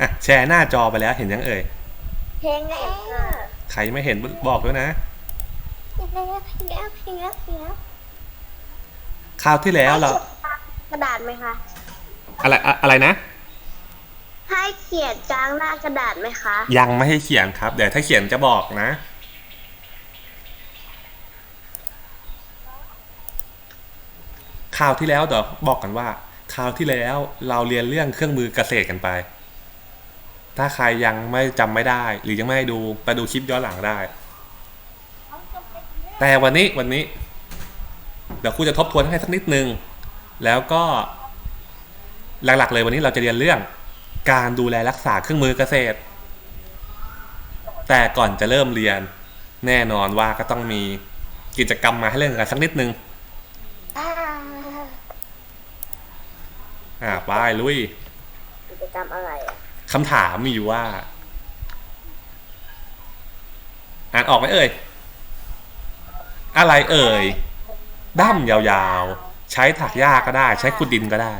อะแชร์หน้าจอไปแล้วเห็นยังเอ่ยเพลงแล้วใครไม่เห็นบอกด้วยนะเพลงแล้วเพลงแล้วเพลงแล้วเพลงแล้วคราวที่แล้วเรากระดาษไหมคะอะไรอะอะไรนะ ให้เขียนกลางหน้ากระดาษไหมคะ ยังไม่ให้เขียนครับ เดี๋ยวถ้าเขียนจะบอกนะ คราวที่แล้วเดี๋ยวบอกกันว่า คราวที่แล้วเราเรียนเรื่องเครื่องมือเกษตรกันไป ถ้าใครยังไม่จำไม่ได้ หรือยังไม่ได้ดูไปดูคลิปย้อนหลังได้ แต่วันนี้วันนี้ เดี๋ยวครูจะทบทวนให้สักนิดนึง แล้วก็ หลักๆ เลยวันนี้เราจะเรียนเรื่อง การดูแลรักษาเครื่องมือเกษตร แต่ก่อนจะเริ่มเรียน แน่นอนว่าก็ต้องมีกิจกรรมมาให้เล่นกันสักนิดนึงอ่าอ่าไปลุยกิจกรรมอะไรอะ คำถามมีอยู่ว่า อ่านออกไหมเอ่ย อะไรเอ่ย ด้ามยาวๆ ใช้ถักหญ้าก็ได้ ใช้ขุดดินก็ได้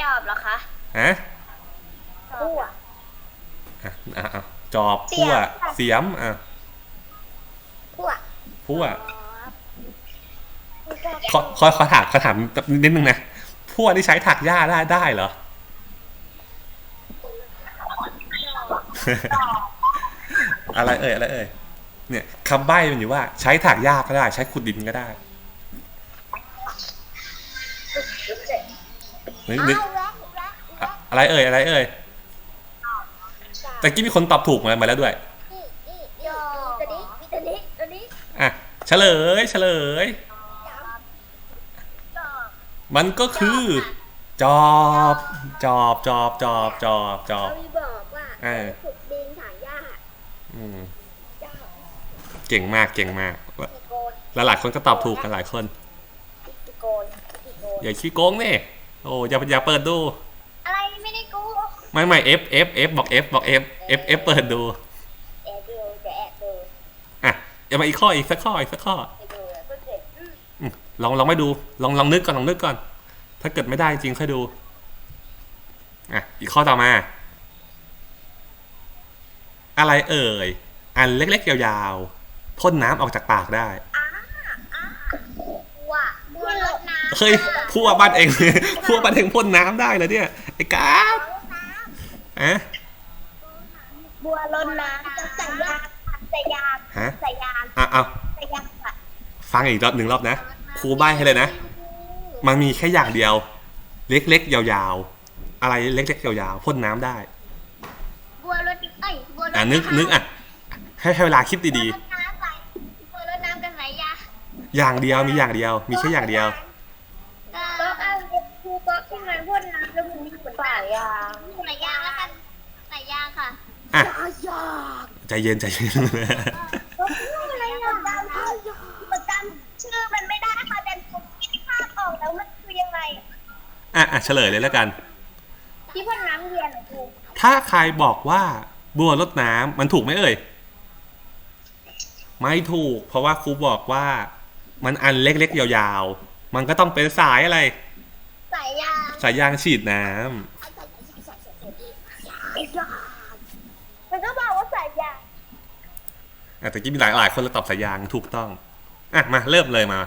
จอบเหรอคะฮะคู่อะอะอะอะจอบพั่วเสียมอะคู่อะพั่วขอขอขอถามขอถามนิดนึงนะพั่วนี่ใช้ถักหญ้าได้ได้เหรอ อะไรเอ่ยอะไรเอ่ยเนี่ยคำใบ้มันอยู่ว่า ใช้ถักหญ้าก็ได้ ใช้ขุดดินก็ได้นึกนึกอะอะไรเอ่ยอะไรเอ่ยแต่กี้มีคนตอบถูกมามาแล้วด้วยนี่นี่นี่ตัวนี้ตัวนี้ตัวนี้อะเฉลยเฉลยจอบมันก็คือ จอบ จอบจอบจอบจอบจอบเขามีบอกว่าเออ ขุดดินถางหญ้า อืมจอบเก่งมากเก่งมากตะโกนแล้วหลายคนก็ตอบถูกกันหลายคนตะโกนตะโกนอย่าขี้โกงนี่โอ้อย่าอย่าเปิดดู อะไรไม่ได้กูไม่ไม่ F F F บอก F บอก F F F เปิดดูแอบดูจะแอบดูอะอย่ามาอีกข้ออีกสักข้ออีกสักข้อไปดูก็เสร็จอืมอืมลองลองไม่ดู ลองลองนึกก่อนลองนึกก่อน ถ้าเกิดไม่ได้จริงค่อยดูอะอีกข้อต่อมา อะไรเอ่ย อันเล็กๆยาวๆพ่นน้ำออกจากปากได้ ว่าบัวรดน้ำเฮ้ยพั่วบ้านเอง พั่วบ้านเองพ่นน้ำได้เลยเนี่ยไอ้กาบอะบัวรดน้ำจะใส่ยางใส่ยางฮะใส่ยางอะเอาใส่ยางค่ะฟังอีกรอบหนึ่งรอบนะครูใบให้เลยนะ มันมีแค่อย่างเดียว เล็กๆยาวๆ อะไรเล็กๆยาวๆพ่นน้ำได้บัวรดเอ้ยบัวรดอะนึกนึกอะให้ให้เวลาคิดดีบัวรดน้ำใส่บัวรดน้ำกับใส่ยางๆอย่างเดียวมีอย่างเดียว มีแค่อย่างเดียว ก็เอาครูก็ขึ้นมาพ่นน้ำแล้วมันมีผลใส่ยางใส่ยางแล้วกันใส่ยางค่ะอะยางใจเย็นใจเย็นอะไรอะประจำชื่อมันไม่ได้ค่ะแต่ผมคิดภาพออกแล้วมันคือยังไงอะอะเฉลยเลยแล้วกัน ที่พ่นน้ำเรียนเหรอครูถ้าใครบอกว่า บัวรดน้ำมันถูกไหมเอ่ย ไม่ถูก เพราะว่าครูบอกว่า มันอันเล็กๆยาวๆ มันก็ต้องเป็นสายอะไรใส่ยางสายยางฉีดน้ำมันก็บอกว่าใส่ยางอะแต่กี้มีหลายหลายคนแล้วตอบสายยางถูกต้องอะมาเริ่มเลยมา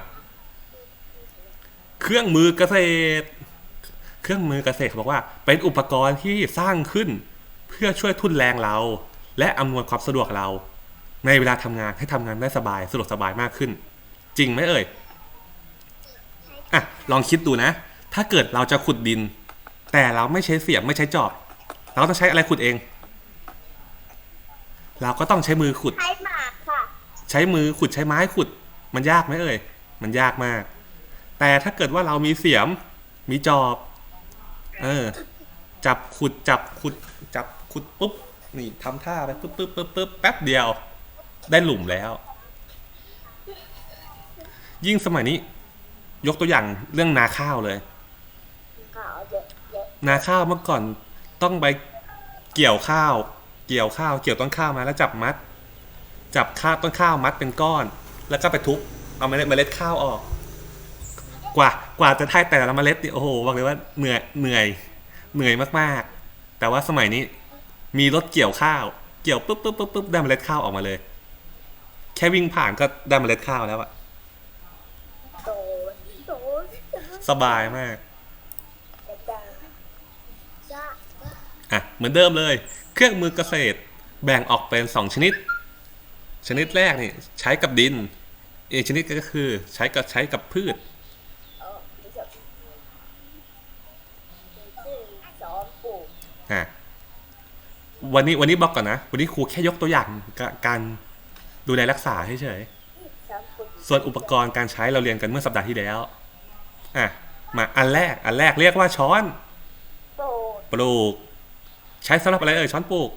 เครื่องมือเกษตร เครื่องมือเกษตรเขาบอกว่า เป็นอุปกรณ์ที่สร้างขึ้น เพื่อช่วยทุ่นแรงเรา และอำนวยความสะดวกเรา ในเวลาทำงานให้ทำงานได้สบายสะดวกสบายมากขึ้น จริงไหมเอ่ยอะลองคิดดูนะ ถ้าเกิดเราจะขุดดิน แต่เราไม่ใช้เสียมไม่ใช้จอบ เราต้องใช้อะไรขุดเอง เราก็ต้องใช้มือขุด ใช้หมากค่ะ ใช้มือขุดใช้ไม้ขุด มันยากไหมเอ่ย มันยากมาก แต่ถ้าเกิดว่าเรามีเสียม มีจอบ เออ จับขุดจับขุด จับ ขุดปุ๊บนี่ทำท่าไปปุ๊บปุ๊บปุ๊บปุ๊บแป๊บเดียว ได้หลุมแล้ว ยิ่งสมัยนี้ ยกตัวอย่างเรื่องนาข้าวเลยก็เอาเยอะเยอะนาข้าวเมื่อก่อนต้องไปเกี่ยวข้าว เกี่ยวข้าว เกี่ยวต้นข้าวมาแล้วจับมัด จับข้าวต้นข้าวมัดเป็นก้อน แล้วก็ไปทุบเอาเมล็ดเมล็ดข้าวออก กว่ากว่าจะได้แต่ละเมล็ดนี่โอ้โหบอกเลยว่าเหนื่อยเหนื่อยเหนื่อยมากๆ แต่ว่าสมัยนี้ มีรถเกี่ยวข้าว เกี่ยวปุ๊บปุ๊บปุ๊บปุ๊บได้เมล็ดข้าวออกมาเลย แค่วิ่งผ่านก็ได้เมล็ดข้าวแล้วอะโตโตสบายมากจะจะจะอะเหมือนเดิมเลย เครื่องมือเกษตรแบ่งออกเป็นสองชนิด ชนิดแรกนี่ใช้กับดิน อีกชนิดก็คือใช้กับใช้กับพืชเออดิฉันชื่อสอนปลูกอะ วันนี้วันนี้บอกก่อนนะ วันนี้ครูแค่ยกตัวอย่างกการดูแลรักษาเฉยสอนปลูกๆส่วนอุปกรณ์การใช้เราเรียนกันเมื่อสัปดาห์ที่แล้วอะมาอันแรกอันแรกเรียกว่าช้อนโปรดปลูก ใช้สำหรับอะไรเอ่ยช้อนปลูก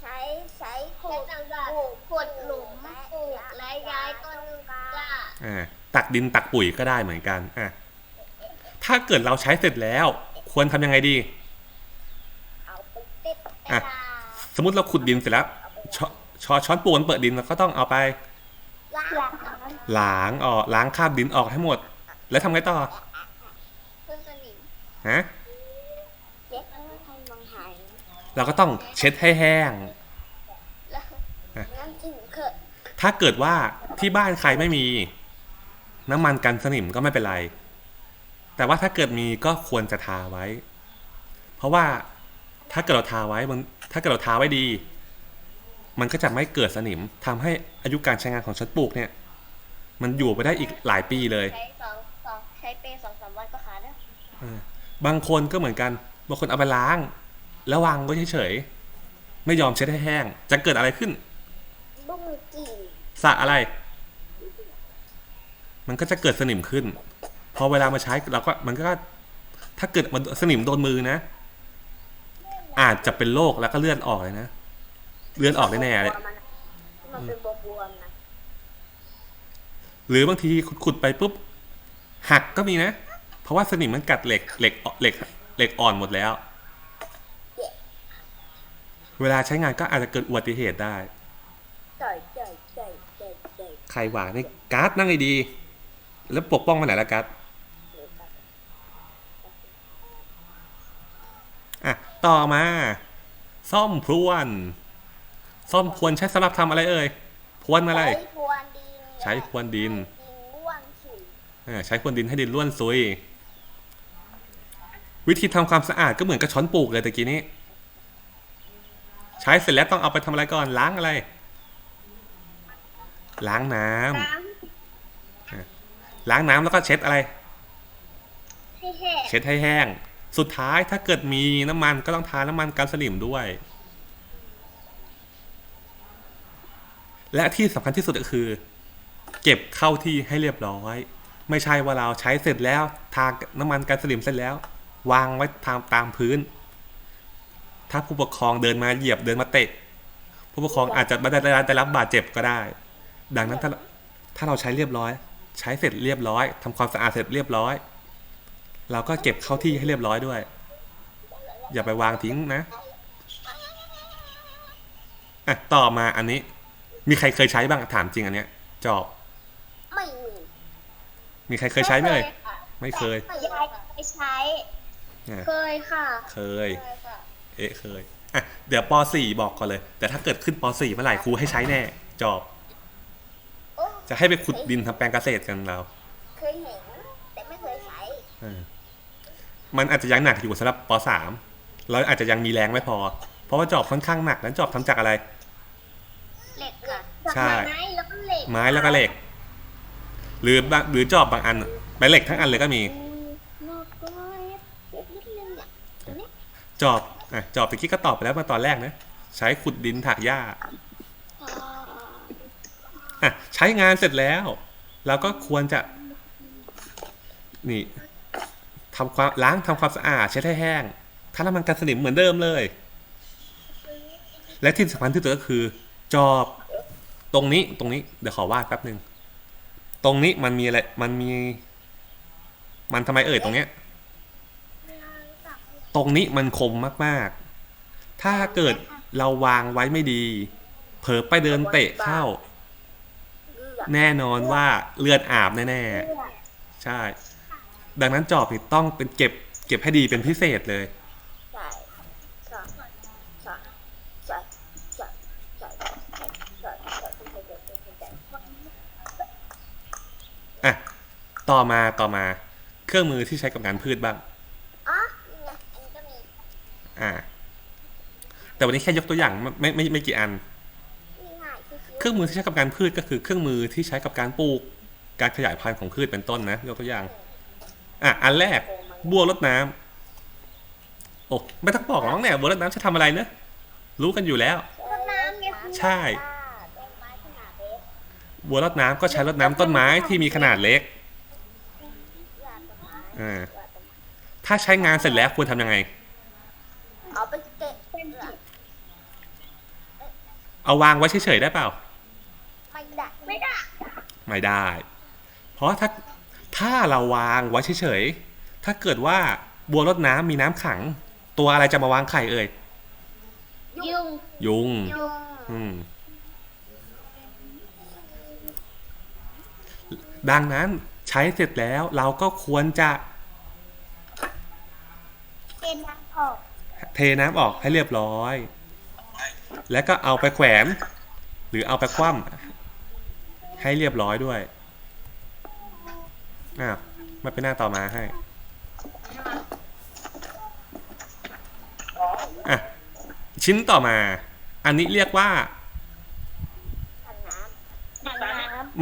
ใช้ใช้ขุดปลูกขุดหลุมปลูกและย้ายต้นกล้าอ่าตักดินตักปุ๋ยก็ได้เหมือนกันอะถ้าเกิดเราใช้เสร็จแล้ว ควรทำยังไงดีเอาไปติด อะสมมติเราขุดดินเสร็จแล้วชชช้อนปูนเปิดดินเราก็ต้องเอาไปล้างล้างออกล้างคราบดินออกให้หมด แล้วทำไงต่อเพื่อสนิมฮะเช็ดให้มันหายเราก็ต้องเช็ดให้แห้ง แล้วน้ำจิ้มเถอะถ้าเกิดว่าที่บ้านใครไม่มี น้ำมันกันสนิมก็ไม่เป็นไร แต่ว่าถ้าเกิดมีก็ควรจะทาไว้ เพราะว่า ถ้าเกิดเราทาไว้มันถ้าเกิดเราทาไว้ดี มันก็จะไม่เกิดสนิมทำให้อายุการใช้งานของช้อนปลูกเนี่ย มันอยู่ไปได้อีกหลายปีเลย ใช้สองสองใช้เปรย์สองสามวันก็ขาดแล้วอ่าบางคนก็เหมือนกัน บางคนเอาไปล้าง แล้ววางไว้เฉยๆ ไม่ยอมเช็ดให้แห้ง จะเกิดอะไรขึ้นบุ้งกี่สระอะไร มันก็จะเกิดสนิมขึ้น พอเวลามาใช้เราก็มันก็ ถ้าเกิดมันสนิมโดนมือนะ อาจจะเป็นโรคแล้วก็เลือดออกเลยนะ เลือดออกแน่ๆเลยมันเป็นบวมๆนะหรือบางทีขุดๆไปปุ๊บ หักก็มีนะ เพราะว่าสนิมมันกัดเหล็กเหล็กเหล็กเหล็กอ่อนหมดแล้ว เวลาใช้งานก็อาจจะเกิดอุบัติเหตุได้จ่อยจ่อยจ่อยจ่อยจ่อยใครวางในการ์ดนั่งให้ดี แล้วปกป้องมันไหนละการ์ดอะ ต่อมาซ่อมพรวนซ่อมพรวนใช้สำหรับทำอะไรเอ่ยพรวนอะไร ใช้พรวนดินใช้พรวนดินดินร่วงสุยอ่าใช้พรวนดินให้ดินร่วนซุย วิธีทำความสะอาดก็เหมือนกับช้อนปลูกเลยตะกี้นี้ ใช้เสร็จแล้วต้องเอาไปทำอะไรก่อนล้างอะไร ล้างน้ำน้ล้างน้ำแล้วก็เช็ดอะไรำให้แห้ง เช็ดให้แห้ง สุดท้ายถ้าเกิดมีน้ำมันก็ต้องทาน้ำมันกันสนิมด้วย และที่สำคัญที่สุดก็คือ เก็บเข้าที่ให้เรียบร้อย ไม่ใช่ว่าเราใช้เสร็จแล้วทาน้ำมันกันสนิมเสร็จแล้ว วางไว้ตามตามพื้น ถ้าผู้ปกครองเดินมาเหยียบเดินมาเตะ ผู้ปกครองอาจจะไม่ได้ได้ได้รับบาดเจ็บก็ได้ ดังนั้นถ้าถ้าเราใช้เรียบร้อย ใช้เสร็จเรียบร้อยทำความสะอาดเสร็จเรียบร้อย เราก็เก็บเข้าที่ให้เรียบร้อยด้วย อย่าไปวางทิ้งนะอะต่อมาอันนี้ มีใครเคยใช้บ้างถามจริงอันเนี้ย จอบ ไม่มีมีใครเคยใช้ไหมเลยไม่เคย ยายเคยใช้ อะเคยค่ะเคย เคยค่ะเอ๊ะเคยอะเดี๋ยวป .4 บอกก่อนเลย แต่ถ้าเกิดขึ้นป .4 เมื่อไหร่ครูให้ใช้แน่ จอบ โอ้จะให้ไปขุดดินทำแปลงเกษตรกันเราเคยเห็น แต่ไม่เคยใช้ เออ มันอาจจะยังหนักอยู่สำหรับป .3 เราอาจจะยังมีแรงไม่พอ เพราะว่าจอบค่อนข้างหนักนั้นจอบทำจากอะไร เหล็กค่ะใช่ ไม้แล้วก็เหล็กไม้แล้วก็เหล็ก หรือบางหรือจอบบางอันเป็นเหล็กทั้งอันเลยก็มีนอกก็เล็กนิดนึงอะตัวนี้จอบอะจอบตะกี้ก็ตอบไปแล้วเมื่อตอนแรกนะใช้ขุดดินถากหญ้าอ่าอะใช้งานเสร็จแล้วเราก็ควรจะ นี่ ทำความล้างทำความสะอาดเช็ดให้แห้งถ้าน้ำมันกันสนิมเหมือนเดิมเลย และที่สำคัญที่สุดก็คือ จอบตรงนี้ตรงนี้เดี๋ยวขอวาดแป๊บหนึ่งตรงนี้มันมีอะไรมันมี มันทำไมเอ่ยตรงเนี้ย ตรงนี้มันคมมากๆ ถ้าเกิดเราวางไว้ไม่ดี เผลอไปเดินเตะเข้า แน่นอนว่าเลือดอาบแน่ๆใช่ ดังนั้นจอบนี่ต้องเป็นเก็บ เก็บให้ดีเป็นพิเศษเลยใช่ใช่ใช่ใช่ใช่ใช่ใช่ใช่ใช่ใช่ใช่อะต่อมาต่อมาเครื่องมือที่ใช้กับงานพืชบ้าง อ๋อนี่ไงอันนี้ก็มี อ่า แต่วันนี้แค่ยกตัวอย่างไม่ไม่ไม่ไม่กี่อันนี่ง่ายคือเครื่องมือที่ใช้กับการพืชก็คือเครื่องมือที่ใช้กับการปลูก การขยายพันธุ์ของพืชเป็นต้นนะยกตัวอย่าง อะอันแรกบัวรดน้ำโอ้ไม่ต้องบอกหรอกเนี่ยบัวรดน้ำจะทำอะไรเนอะรู้กันอยู่แล้วใช่ต้นไม้ขนาดเล็กบัวรดน้ำก็ใช้รดน้ำต้นไม้ที่มีขนาดเล็กหญ้าต้นไม้อ่าหญ้าต้นไม้ถ้าใช้งานเสร็จแล้วควรทำยังไง เอาไปเก็บเป็นจิตเอาวางไว้เฉยๆได้เปล่า ไม่ได้ ไม่ได้ ไม่ได้ เพราะถ้า ถ้าเราวางไว้เฉยๆ ถ้าเกิดว่าบัวรดน้ำมีน้ำขัง ตัวอะไรจะมาวางไข่เอ่ย ยุงยุง ยุงอืม ดังนั้นใช้เสร็จแล้วเราก็ควรจะเป็นน้ำออกเทน้ำออกให้เรียบร้อย แล้วก็เอาไปแขวน หรือเอาไปคว่ำให้เรียบร้อยด้วย อ้าวมาเป็นหน้าต่อมาให้อะชิ้นต่อมา อันนี้เรียกว่าถังน้ถังน้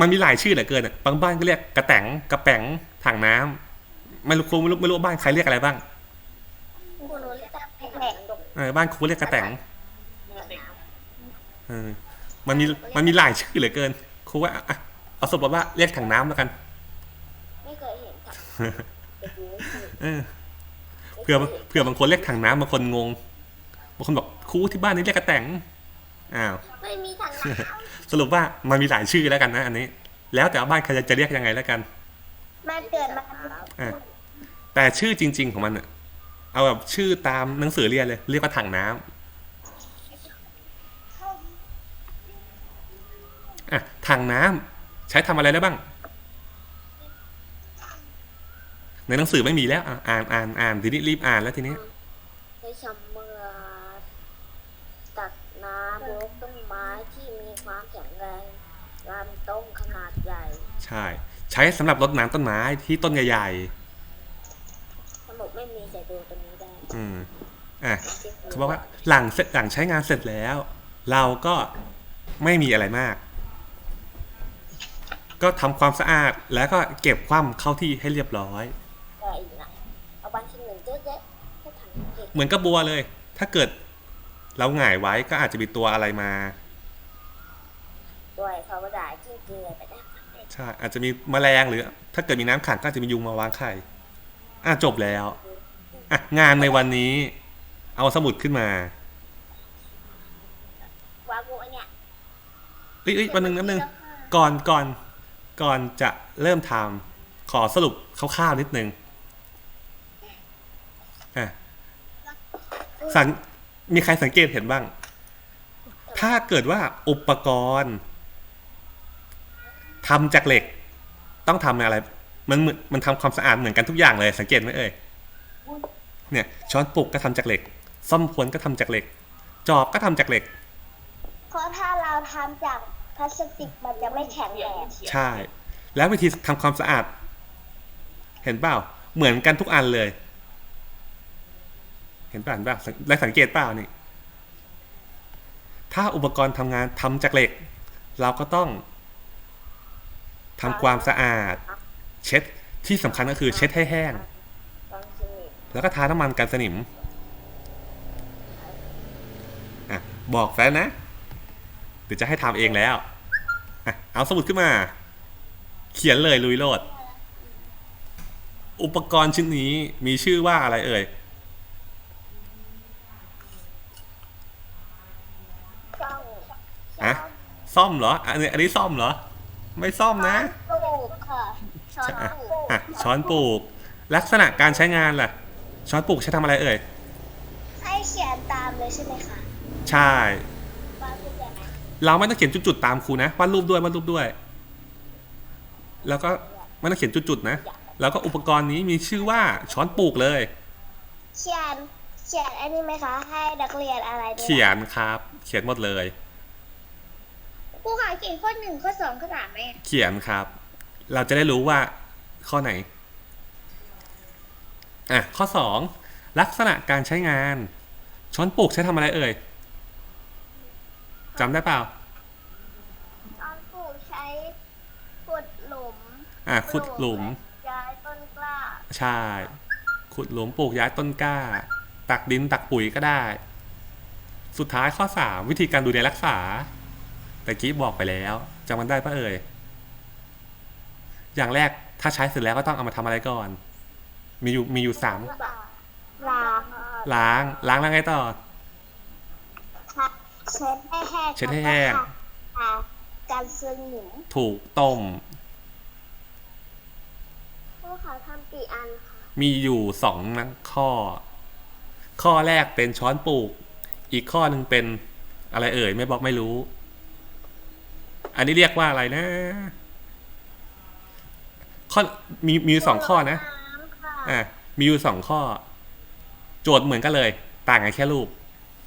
มันมีหลายชื่อเหลือเกินอะบางบ้านก็เรียกกระแตงกระแป๋งถังน้ำไม่รู้ครูไม่รู้ไม่รู้ว่าบ้านใครเรียกอะไรบ้างำคุณรู้เรียกแผงดกเออบ้านครูเรียกกระแตงถังน้เออมันมีมันมีหลายชื่อเหลือเกินครูว่าอะเอาสมมติว่าเรียกถังน้ำแล้วกันำไม่เคย เห็นถังเด็กนี้คือเออเผื่อเผื่อบางคนเรียกถังน้ำบางคนงงบางคนบอกครูที่บ้านนี้เรียกกระแตงอ้าวไม่มีถังน้ำสรุปว่ามันมีหลายชื่อแล้วกันนะ อันนี้ แล้วแต่ว่าบ้านใครจะจะเรียกยังไงแล้วกันำมาเกิดมาอะแต่ชื่อจริง ๆ ของมันอะเอาแบบชื่อตามหนังสือเรียนเลย เรียกว่าถังน้ำอะถังน้ำใช้ทำอะไรได้บ้าง ในหนังสือไม่มีแล้วอะอ่านอ่านอ่านทีนี้รีบอ่านแล้วทีนี้ใช้ชำเมือตักน้ำรดต้นไม้ที่มีความแข็งแรงลำต้นขนาดใหญ่ ใช่ ใช้สำหรับรดน้ำต้นไม้ที่ต้นใหญ่สมุดไม่มีแต่ดูตรงนี้ได้ๆอืมอะเขาบอกว่าหลังเสร็จหลังใช้งานเสร็จแล้ว เราก็ไม่มีอะไรมาก ก็ทำความสะอาดแล้วก็เก็บคว่ำเข้าที่ให้เรียบร้อย ก็อีกนะเอาบางชิ้นหนึ่งเยอะแยะก็ถัง เก็บเหมือนกับบัวเลย ถ้าเกิดเราหงายไว้ก็อาจจะมีตัวอะไรมาด้วยเขาก็ได้จิ้งเกลือไปได้ใช่อาจจะมีแมลงหรือ ถ้าเกิดมีน้ำขังก็อาจจะมียุงมาวางไข่อะจบแล้วอะงานในวันนี้ เอาสมุดขึ้นมาวากูอันเนี้ยเอ้ยเอ้ยวันหนึ่งน้ำหนึ่งก่อนก่อนก่อนจะเริ่มทำขอสรุปคร่าวๆนิดนึงอะ สังมีใครสังเกตเห็นบ้าง ถ้าเกิดว่าอุปกรณ์ทำจากเหล็ก ต้องทำอะไร มันเหมือนมันทำความสะอาดเหมือนกันทุกอย่างเลย สังเกตไหมเอ่ยเนี่ยช้อนปลุกก็ทำจากเหล็กซ่อมพวนก็ทำจากเหล็ก จอบก็ทำจากเหล็กเพราะถ้าเราทำจากพลาสติกมันจะไม่แข็งแรงใช่ แล้ววิธีทำความสะอาด เห็นเปล่า เหมือนกันทุกอันเลยเห็นเปล่าเห็นเปล่าสังได้สังเกตเปล่านี่ ถ้าอุปกรณ์ทำงานทำจากเหล็ก เราก็ต้องทำความสะอาด เช็ดที่สำคัญก็คือ เช็ดให้แห้ง แล้วก็ทาน้ำมันกันสนิมอะบอกแฟนนะเดี๋ยวจะให้ทำเองแล้วอะเอาสมุดขึ้นมา เขียนเลยลุยโลดอุปกรณ์ชิ้นนี้มีชื่อว่าอะไรเอ่ย ช่อง อะ ซ่อมเหรอ อันนี้อันนี้ซ่อมเหรอ ไม่ซ่อมนะ ปลูกค่ะ ช้อนอะปลูกอะช้อนปลูก ลักษณะการใช้งานล่ะ ช้อนปลูกใช้ทำอะไรเอ่ย ให้เขียนตามเลยใช่ไหมคะใช่วาดรูปได้ไหมเราไม่ต้องเขียนจุดๆตามครูนะวาดรูปด้วยวาดรูปด้วย แล้วก็ไม่ต้องเขียนจุดๆนะ แล้วก็อุปกรณ์นี้มีชื่อว่าช้อนปลูกเลย เขียน เขียนอันนี้ไหมคะ ให้นักเรียนอะไรด้วยเขียนครับ เขียนหมดเลย ครูขาเขียนข้อหนึ่งข้อสองข้อสามไหมเขียนครับ เราจะได้รู้ว่าข้อไหน อะ ข้อสองลักษณะการใช้งาน ช้อนปลูกใช้ทำอะไรเอ่ยจำได้เปล่า ตอนปลูกใช้ขุดหลุมอะขุดหลุม ย้ายต้นกล้า ใช่ ขุดหลุมปลูกย้ายต้นกล้า ตักดินตักปุ๋ยก็ได้ สุดท้ายข้อสามวิธีการดูแลรักษา แต่กี้บอกไปแล้วจำมันได้ปะเอ่ย อย่างแรกถ้าใช้เสร็จแล้วก็ต้องเอามาทำอะไรก่อน มีอยู่มีอยู่สามล้างล้างล้างแล้วไงต่อ เช็ดให้แห้งเช็ดให้แห้งแล้วก็ทาการซึมหนิมถูกต้มครูขาทำกี่อันคะมีอยู่สองนะข้อ ข้อแรกเป็นช้อนปลูก อีกข้อหนึ่งเป็นอะไรเอ่ย ไม่บอกไม่รู้ อันนี้เรียกว่าอะไรนะ ข้อมีมีอยู่สองข้อนะน้ำค่ะอะมีอยู่สองข้อ โจทย์เหมือนกันเลย ต่างกันแค่รูป